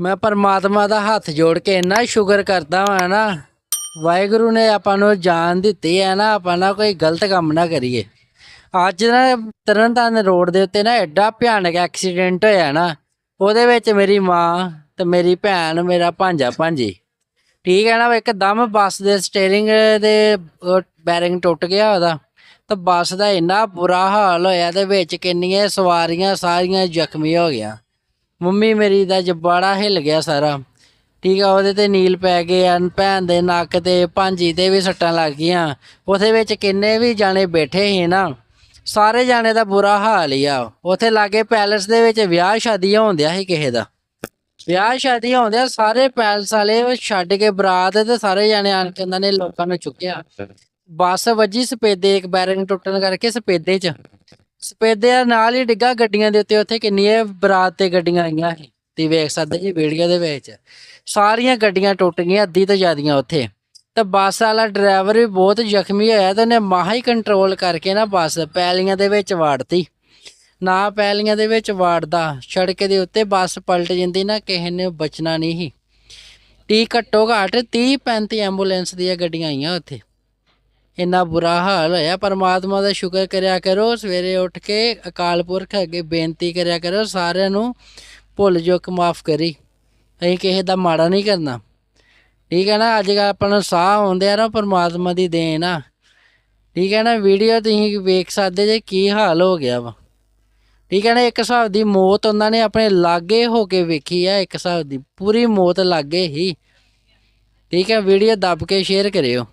ਮੈਂ ਪਰਮਾਤਮਾ ਦਾ ਹੱਥ ਜੋੜ ਕੇ ਇੰਨਾ ਸ਼ੁਕਰ ਕਰਦਾ ਹਾਂ ਨਾ। ਵਾਹਿਗੁਰੂ ਨੇ ਆਪਾਂ ਨੂੰ ਜਾਨ ਦਿੱਤੀ ਹੈ ਨਾ, ਆਪਾਂ ਨਾ ਕੋਈ ਗਲਤ ਕੰਮ ਨਾ ਕਰੀਏ। ਅੱਜ ਨਾ ਤਰਨਤਾਰਨ ਰੋਡ ਦੇ ਉੱਤੇ ਨਾ ਐਡਾ ਭਿਆਨਕ ਐਕਸੀਡੈਂਟ ਹੋਇਆ ਨਾ, ਉਹਦੇ ਵਿੱਚ ਮੇਰੀ ਮਾਂ ਤੇ ਮੇਰੀ ਭੈਣ, ਮੇਰਾ ਭਾਂਜਾ ਭਾਂਜੀ। ਠੀਕ ਹੈ ਨਾ ਇੱਕਦਮ ਬੱਸ ਦੇ ਸਟੀਅਰਿੰਗ ਦੇ ਬੈਰਿੰਗ ਟੁੱਟ ਗਿਆ ਉਹਦਾ। ਤਾਂ ਬੱਸ ਦਾ ਇੰਨਾ ਬੁਰਾ ਹਾਲ ਹੋਇਆ ਤੇ ਵਿੱਚ ਕਿੰਨੀਆਂ ਸਵਾਰੀਆਂ ਸਾਰੀਆਂ ਜ਼ਖਮੀ ਹੋ ਗਈਆਂ। ਮੰਮੀ ਮੇਰੀ ਦਾ ਜਬਾੜਾ ਹਿੱਲ ਗਿਆ ਸਾਰਾ। ਠੀਕ ਆ, ਉਹਦੇ ਤੇ ਨੀਲ ਪੈ ਗਏ ਆ, ਭੈਣ ਦੇ ਨੱਕ ਤੇ ਭਾਂਜੀ ਤੇ ਵੀ ਸੱਟਾਂ ਲੱਗ ਗਈਆਂ। ਉਹਦੇ ਵਿੱਚ ਕਿੰਨੇ ਵੀ ਜਾਣੇ ਬੈਠੇ ਸੀ ਨਾ, ਸਾਰੇ ਜਾਣੇ ਦਾ ਬੁਰਾ ਹਾਲ ਹੀ ਆ। ਉਥੇ ਲਾਗੇ ਪੈਲਸ ਦੇ ਵਿੱਚ ਵਿਆਹ ਸ਼ਾਦੀ ਹੁੰਦਿਆ ਸੀ ਕਿਸੇ ਦਾ। ਵਿਆਹ ਸ਼ਾਦੀ ਹੁੰਦਿਆ, ਸਾਰੇ ਪੈਲਸ ਵਾਲੇ ਛੱਡ ਕੇ ਬਰਾਤ ਤੇ ਸਾਰੇ ਜਾਣੇ ਆਣ ਕੇ ਉਹਨਾਂ ਨੇ ਲੋਕਾਂ ਨੂੰ ਚੁੱਕਿਆ। ਬੱਸ ਵੱਜੀ ਸਪੇਦੇ, ਇੱਕ ਬੈਰਿੰਗ ਟੁੱਟਣ ਕਰਕੇ ਸਪੇਦੇ 'ਚ। ਸਪੇਦੇ ਦੇ ਨਾਲ ਹੀ ਡਿੱਗਾ ਗੱਡੀਆਂ ਦੇ ਉੱਤੇ, ਉੱਥੇ ਕਿੰਨੀਆਂ ਬਰਾਤ ਤੇ ਗੱਡੀਆਂ ਆਈਆਂ ਸੀ। ਤੁਸੀਂ ਵੇਖ ਸਕਦੇ ਜੀ ਵੀਡੀਓ ਦੇ ਵਿੱਚ। ਸਾਰੀਆਂ ਗੱਡੀਆਂ ਟੁੱਟ ਗਈਆਂ, ਅੱਧੀ ਤੋਂ ਜ਼ਿਆਦੀਆਂ ਉੱਥੇ। ਤਾਂ ਬੱਸ ਵਾਲਾ ਡਰਾਈਵਰ ਵੀ ਬਹੁਤ ਜ਼ਖਮੀ ਹੋਇਆ ਤੇ ਉਹਨੇ ਮਾਹਾ ਹੀ ਕੰਟਰੋਲ ਕਰਕੇ ਨਾ ਬੱਸ ਪੈਲੀਆਂ ਦੇ ਵਿੱਚ ਵਾੜਤੀ। ਨਾ ਪੈਲੀਆਂ ਦੇ ਵਿੱਚ ਵਾੜਦਾ, ਸੜਕ ਦੇ ਉੱਤੇ ਬੱਸ ਪਲਟ ਜਾਂਦੀ ਨਾ, ਕਿਸੇ ਨੇ ਬਚਣਾ ਨਹੀਂ ਸੀ। ਟੀ ਘੱਟੋ ਘੱਟ 30 35 ਐਂਬੂਲੈਂਸ ਦੀਆਂ ਗੱਡੀਆਂ ਆਈਆਂ ਉੱਥੇ। ਇੰਨਾ ਬੁਰਾ ਹਾਲ ਹੋਇਆ। ਪਰਮਾਤਮਾ ਦਾ ਸ਼ੁਕਰ ਕਰਿਆ ਕਰੋ, ਸਵੇਰੇ ਉੱਠ ਕੇ ਅਕਾਲ ਪੁਰਖ ਅੱਗੇ ਬੇਨਤੀ ਕਰਿਆ ਕਰੋ, ਸਾਰਿਆਂ ਨੂੰ ਭੁੱਲ ਚੁੱਕ ਮਾਫ ਕਰੀ। ਅਸੀਂ ਕਿਸੇ ਦਾ ਮਾੜਾ ਨਹੀਂ ਕਰਨਾ। ਠੀਕ ਹੈ ਨਾ? ਅੱਜ ਕੱਲ੍ਹ ਆਪਾਂ ਨੂੰ ਸਾਹ ਆਉਂਦੇ ਆ ਨਾ, ਪਰਮਾਤਮਾ ਦੀ ਦੇਣ ਆ। ਠੀਕ ਹੈ ਨਾ? ਵੀਡੀਓ ਤੁਸੀਂ ਵੇਖ ਸਕਦੇ ਜੇ ਕੀ ਹਾਲ ਹੋ ਗਿਆ ਵਾ। ਠੀਕ ਹੈ ਨਾ? ਇੱਕ ਹਿਸਾਬ ਦੀ ਮੌਤ ਉਹਨਾਂ ਨੇ ਆਪਣੇ ਲਾਗੇ ਹੋ ਕੇ ਵੇਖੀ ਆ, ਇੱਕ ਹਿਸਾਬ ਦੀ। ਪੂਰੀ ਮੌਤ ਲਾਗੇ ਹੀ। ਠੀਕ ਹੈ? ਵੀਡੀਓ ਦੱਬ ਕੇ ਸ਼ੇਅਰ ਕਰਿਓ।